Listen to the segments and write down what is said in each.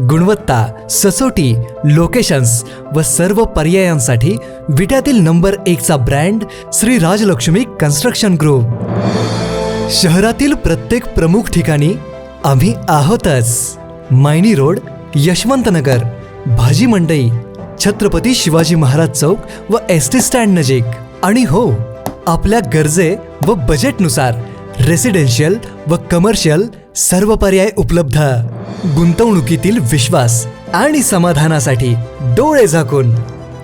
गुणवत्ता ससोटी लोकेशन्स व सर्व पर्यायांसाठी विट्यातील number एकचा brand Shri Rajlakshmi construction group. शहरातील प्रत्येक प्रमुख ठिकाणी आम्ही आहोतच. मायनी रोड यशवंतनगर भाजी मंडई छत्रपती शिवाजी महाराज चौक व एस टी स्टँड नजीक. आणि हो आपल्या गरजे व बजेटनुसार रेसिडेन्शियल व कमर्शियल सर्व पर्याय उपलब्ध. गुंतवणुकीतील विश्वास आणि समाधानासाठी डोळे झाकून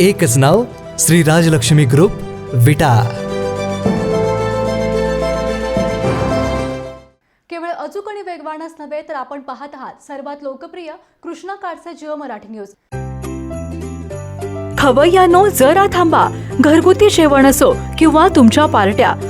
एकच नाव श्री राजलक्ष्मी ग्रुप विटा. केवळ अचूक आणि वेगवानच नव्हे तर आपण पाहत आहात सर्वात लोकप्रिय कृष्णा काडचे जिओ मराठी न्यूज. खवय्यानो जरा थांबा. घरगुती जेवण असो किंवा तुमच्या पार्ट्या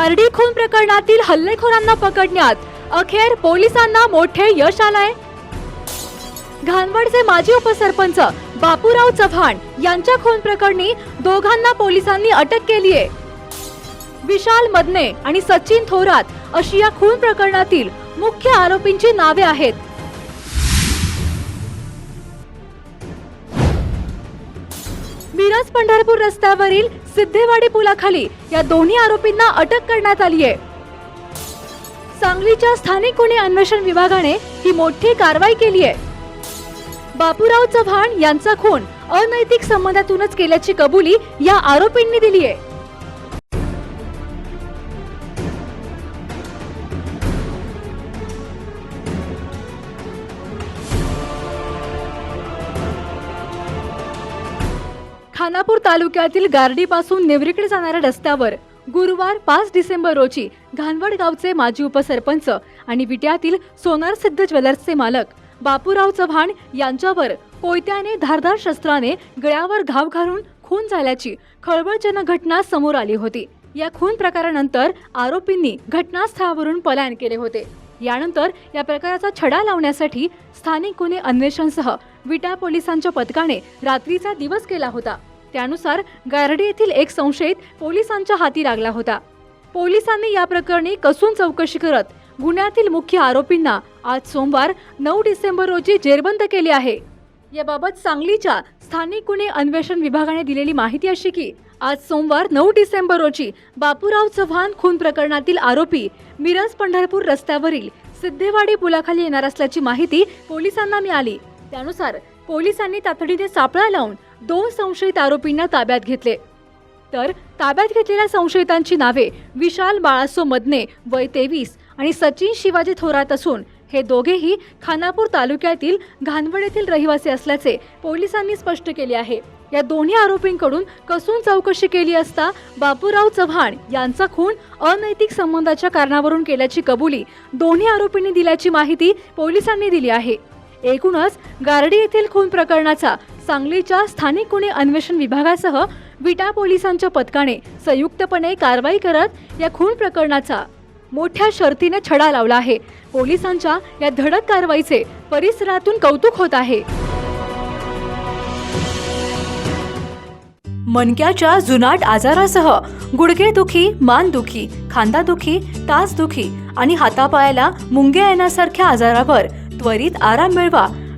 गार्डी खून प्रकरणातील हल्लेखोरांना पकडण्यात अखेर पोलिसांना मोठे यश आलंय. घानवडचे माजी उपसरपंच बापूराव चव्हाण यांच्या खून प्रकरणी दोघांना पोलिसांनी अटक केली आहे विशाल मदने आणि सचिन थोरात अशी या खून प्रकरणातील मुख्य आरोपींची नावे आहेत. मिरज पंढरपूर रस्त्यावरील सिद्धेवाडी पुलाखाली या दोन्ही आरोपींना अटक करण्यात आली आहे. सांगलीच्या स्थानिक गुन्हे अन्वेषण विभागाने ही मोठी कारवाई केली आहे. बापूराव चव्हाण यांचा खून अनैतिक संबंधातूनच केल्याची कबुली या आरोपींनी दिली आहे. खानापूर तालुक्यातील गार्डीपासून नेवरीकडे जाणाऱ्या रस्त्यावर गुरुवार पाच डिसेंबर रोजी घानवड गावचे माजी उपसरपंच आणि विट्यातील सोनार सिद्ध ज्वेलर्सचे मालक बापूराव चव्हाण यांच्यावर कोयत्याने धारदार शस्त्राने गळ्यावर घाव घालून खून झाल्याची खळबळजनक घटना समोर आली होती. या खून प्रकारानंतर आरोपींनी घटनास्थळावरून पलायन केले होते. यानंतर या प्रकाराचा छडा लावण्यासाठी स्थानिक गुन्हे अन्वेषणसह विटा पोलिसांच्या पथकाने रात्रीचा दिवस केला होता. त्यानुसार गारडी येथील एक संशयित पोलिसांच्या हाती लागला होता. पोलिसांनी या प्रकरणी कसून चौकशी करत गुन्ह्यातील मुख्य आरोपींना आज सोमवार नऊ डिसेंबर रोजी जेरबंद केले आहे. याबाबत सांगलीच्या स्थानिक गुन्हे अन्वेषण विभागाने दिलेली माहिती अशी की आज सोमवार नऊ डिसेंबर रोजी बापूराव चव्हाण खून प्रकरणातील आरोपी मिरज पंढरपूर रस्त्यावरील सिद्धेवाडी पुलाखाली येणार असल्याची माहिती पोलिसांना मिळाली. त्यानुसार पोलिसांनी तातडीने सापळा लावून दोन संशयित आरोपींना ताब्यात घेतले. तर ताब्यात घेतलेल्या संशयितांची नावे विशाल बाळासो मदने वय तेवीस आणि सचिन शिवाजी थोरात असून हे दोघेही खानापूर तालुक्यातील घानवड येथील रहिवासी असल्याचे पोलिसांनी स्पष्ट केले आहे. या दोन्ही आरोपींकडून कसून चौकशी केली असता बापूराव चव्हाण यांचा खून अनैतिक संबंधाच्या कारणावरून केल्याची कबुली दोन्ही आरोपींनी दिल्याची माहिती पोलिसांनी दिली आहे. एकूणच गारडी येथील खून प्रकरणाचा सांगलीच्या स्थानिक गुन्हे अन्वेषण विभागासह विटा पोलिसांच्या पथकाने संयुक्तपणे कारवाई करत या खून प्रकरणाचा मोठ्या शर्तीने छडा लावला आहे. पोलिसांच्या या धडक कारवाईचे परिसरातून कौतुक होत आहे. मणक्याच्या जुनाट आजारासह गुडघेदुखी मानदुखी खांदादुखी टाचदुखी आणि हातापायाला मुंग्या येण्यासारख्या आजारावर त्वरित आराम मिळवा